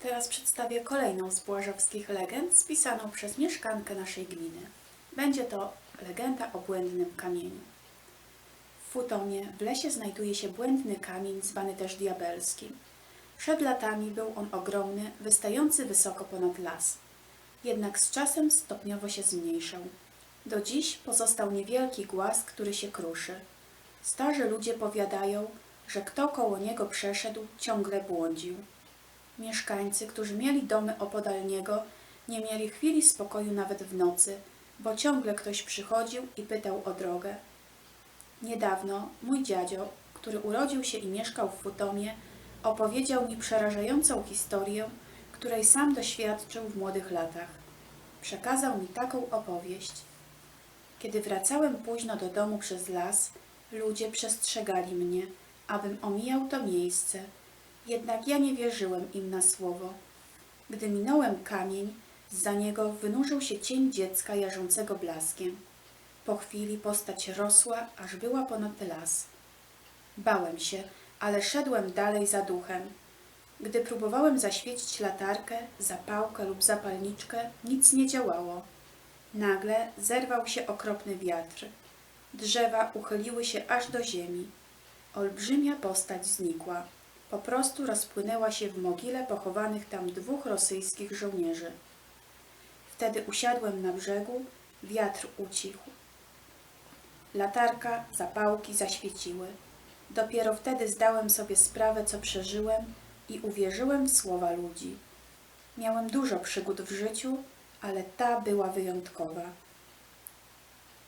Teraz przedstawię kolejną z błażowskich legend spisaną przez mieszkankę naszej gminy. Będzie to legenda o błędnym kamieniu. W Futomie w lesie znajduje się błędny kamień, zwany też diabelskim. Przed latami był on ogromny, wystający wysoko ponad las. Jednak z czasem stopniowo się zmniejszał. Do dziś pozostał niewielki głaz, który się kruszy. Starzy ludzie powiadają, że kto koło niego przeszedł, ciągle błądził. Mieszkańcy, którzy mieli domy opodal niego, nie mieli chwili spokoju nawet w nocy, bo ciągle ktoś przychodził i pytał o drogę. Niedawno mój dziadzio, który urodził się i mieszkał w Futomie, opowiedział mi przerażającą historię, której sam doświadczył w młodych latach. Przekazał mi taką opowieść. Kiedy wracałem późno do domu przez las, ludzie przestrzegali mnie, abym omijał to miejsce. Jednak ja nie wierzyłem im na słowo. Gdy minąłem kamień, za niego wynurzył się cień dziecka jarzącego blaskiem. Po chwili postać rosła, aż była ponad las. Bałem się, ale szedłem dalej za duchem. Gdy próbowałem zaświecić latarkę, zapałkę lub zapalniczkę, nic nie działało. Nagle zerwał się okropny wiatr. Drzewa uchyliły się aż do ziemi. Olbrzymia postać znikła. Po prostu rozpłynęła się w mogile pochowanych tam dwóch rosyjskich żołnierzy. Wtedy usiadłem na brzegu, wiatr ucichł. Latarka, zapałki zaświeciły. Dopiero wtedy zdałem sobie sprawę, co przeżyłem i uwierzyłem w słowa ludzi. Miałem dużo przygód w życiu, ale ta była wyjątkowa.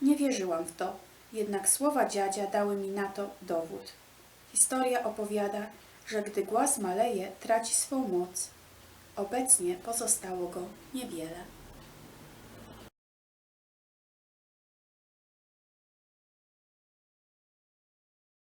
Nie wierzyłam w to, jednak słowa dziadzia dały mi na to dowód. Historia opowiada, że gdy głaz maleje, traci swą moc. Obecnie pozostało go niewiele.